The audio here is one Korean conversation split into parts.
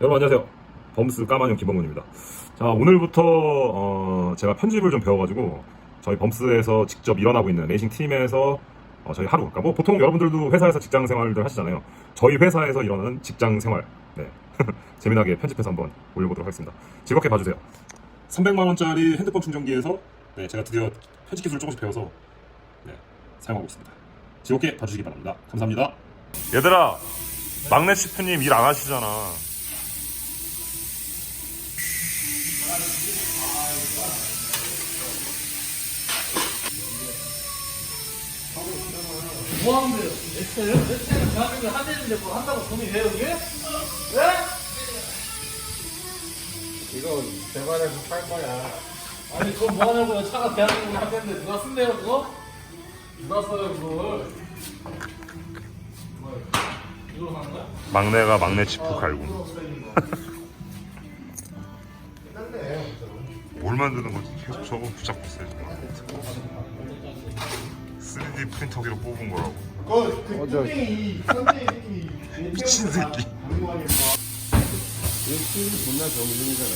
여러분 안녕하세요. 범스 까마귀 김범문입니다. 자 오늘부터 어, 제가 편집을 좀 배워가지고 저희 범스에서 직접 일어나고 있는 레이싱 팀에서 어, 저희 하루, 그러니까 뭐 보통 여러분들도 회사에서 직장 생활들 하시잖아요. 저희 회사에서 일어나는 직장 생활, 네 재미나게 편집해서 한번 올려보도록 하겠습니다. 즐겁게 봐주세요. 300만 원짜리 핸드폰 충전기에서 네, 제가 드디어 편집 기술을 조금씩 배워서 네, 사용하고 있습니다. 즐겁게 봐주시기 바랍니다. 감사합니다. 얘들아, 막내 치프님 일 안 하시잖아. 뭐 돼요? 넥스요? 넥스는 대한민국 한 대인데 뭐 한다고 돈이 해요 이게? 왜? 이거 대만에서 팔 거야. 아니 그건 뭐 하냐고요 차가 대한민국 한 대인데 누가 쓴대요 그거? 누가 써요 그걸? 뭐 이걸로 사는 거야? 막내가 막내 치프 갈고. 뭘 만드는 거지? 계속 저거 붙잡고 있어요. 지금. 3D 프린터기로 뽑은 거라고. 어, 저, 이 미친 새끼. 존나 정신이잖아.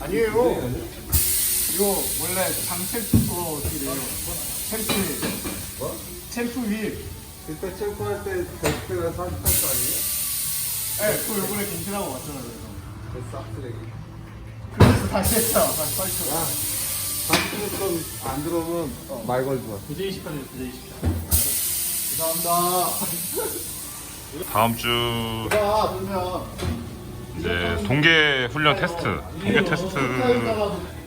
아니에요. 이거 원래 거 어떻게래요? 챔프. 뭐? 챔프 휠. 그때 체크할 때 데스크가 48거 아니에요? 네, 그거 요번에 갱신하고 왔잖아요. 그래서. 그 싹쓰레기. 그래서 다시 했잖아. 다시 빠졌어. 야, 당신은 안 들어오면 말 걸지 마. 부재이식까지 부재이식 감사합니다 다음 주 야, 동생. 이제 동계 훈련 테스트, 동계 테스트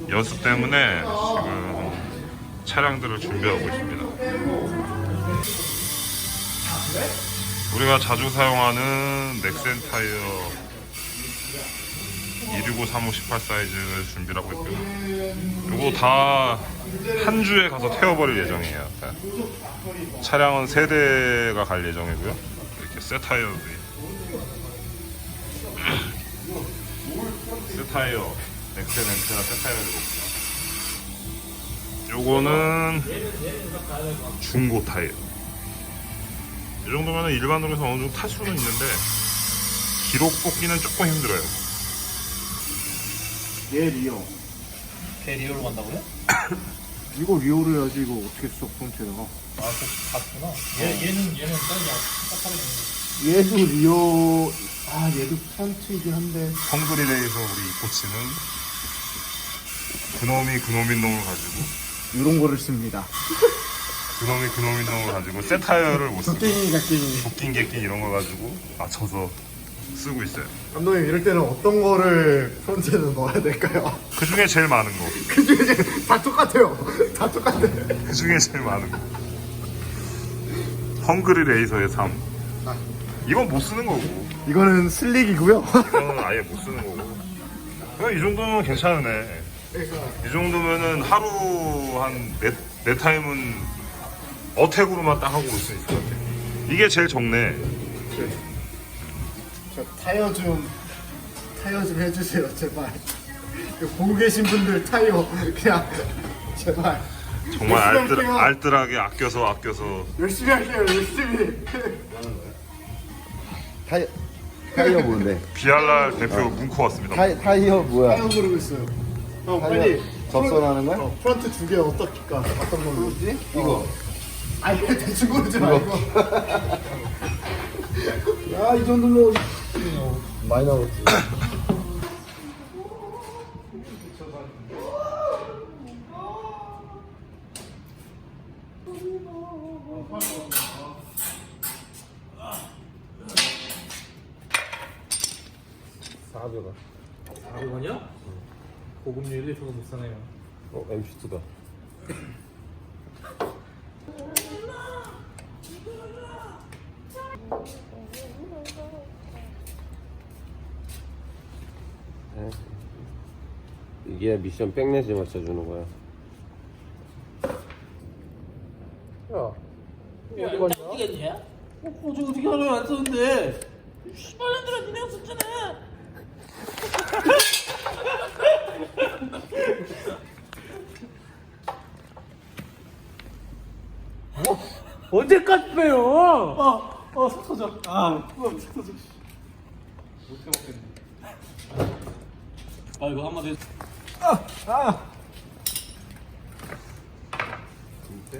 연습 때문에 지금 차량들을 준비하고 있습니다. 우리가 자주 사용하는 넥센 타이어 265, 35, 18 사이즈를 준비를 하고 있고요. 이거 다 한 주에 가서 태워버릴 예정이에요. 네. 차량은 세 대가 갈 예정이고요. 이렇게 새 타이어들이 새 타이어 엑셀 엑셀라 새 타이어를 봅니다 요거는 중고 타이어 이 정도면 일반으로 해서 어느 정도 탈 수는 있는데 기록 뽑기는 조금 힘들어요 얘 리오. 걔 리얼로 간다고요? 이거 리오를 해야지 이거 어떻게 써 폰트에다가. 아, 그 같구나. 얘, 얘는, 얘는 딸이야. 딱 하는 얘도 리오. 아 얘도 폰트이긴 한데. 헝그리데이에서 우리 고치는 그놈이 그놈인 놈을 가지고 이런 거를 씁니다. 그놈이 그놈인 놈을 가지고 새 타이어를 못 쓰고 깽이 갓갱이. 도끼 객낀 이런 거 가지고 맞춰서 쓰고 있어요 감독님 이럴 때는 어떤 거를 프론트에 넣어야 될까요? 그 중에 제일 많은 거 그 중에 다 똑같아요. 다 똑같아. 그 중에 제일 많은 거. 헝그리 레이서의 삶. 이건 못 쓰는 거고. 이거는 슬릭이고요. 이거는 아예 못 쓰는 거고. 그냥 이 정도면 괜찮으네. 이 정도면은 하루 한네 네 타임은 어택으로만 딱 하고 올 수 있을 것 같아. 이게 제일 적네. 저 타이어 좀 타이어 좀 해주세요 제발 보고 계신 분들 타이어 그냥 제발 정말 알뜰, 할게요. 알뜰하게 아껴서 아껴서 열심히 할게요 열심히 타이어, 타이어 뭔데? 비알랄 대표 문코 왔습니다. 타이, 타이어 뭐야? 타이어 고르고 있어요 형 빨리 접선하는 거야? 어, 프런트 두 개 어떻게까 어떤 걸로 뭐지? 이거. 아니 대충 고르지 말고 야 이 정도로 많이 나왔지. 사교다. 400원이요? 고급률이 저거 못 사네요. 어, MC2다. 이게 미션 백내지 맞춰주는 거야. 야, 이거 어떻게 했냐? 어, 어제 어떻게 하려고 안 썼는데? 씨발년들아, 니네가 썼잖아! 언제까지 빼요? 어, 어, 속 터져. 아, 속 터져. 못 해 먹겠네. 아 이거 한마디 해줘. 진짜?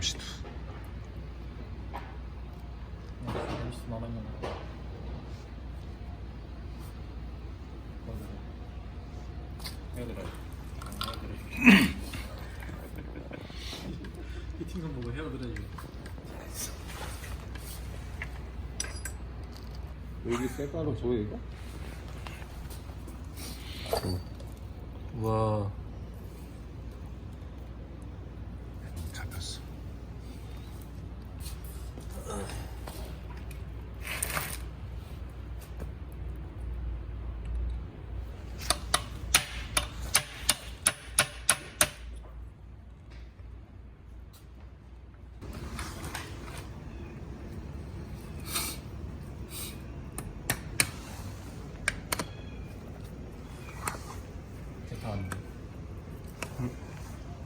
최강 MC2 피팅선 보고 헤어드려야지. 여기 셀가루 줘 이거? 와. 잡혔어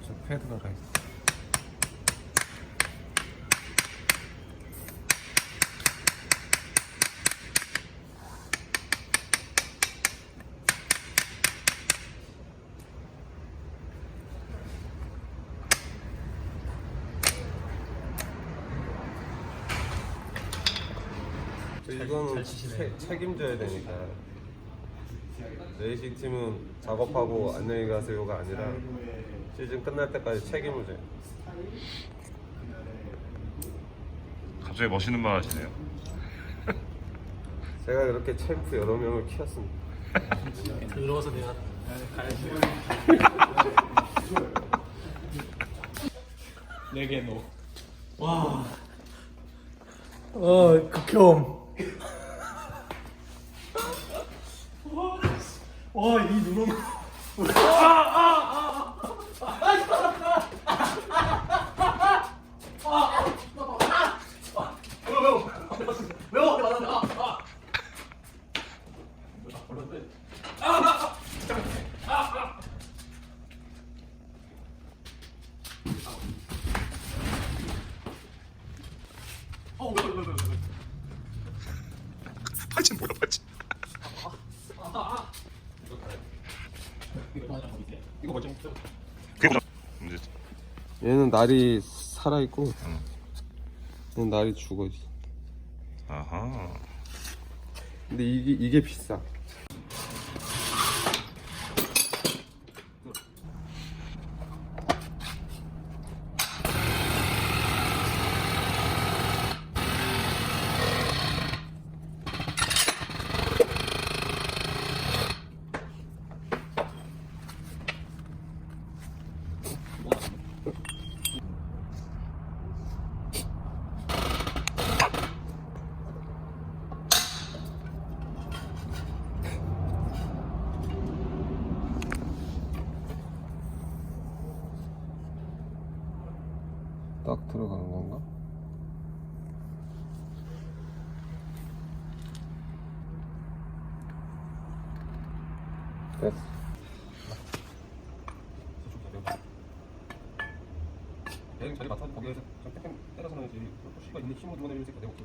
저 패드가 가 있어. 이거는 채- 책임져야 되니까 레이싱 팀은 작업하고 안녕히 가세요가 아니라 시즌 끝날 때까지 책임을 져요. 갑자기 멋있는 말 하시네요 제가 그렇게 챔프 여러 명을 키웠습니다. 들어가서 내가 가야지. 네개 노. 와. 어 극혐. 와이 누런 거. 팔 이거 먼저. 그게? 문제 얘는 날이 살아 있고, 얘는 날이 죽어 있어. 아하 근데 이게 이게 비싸. 딱 들어가는 건가? 됐어. 대행 자리 맡아서 거기에서 땡땡 때려서. 또 씨가 있는 힘으로 들어내는 새끼 내가 없어.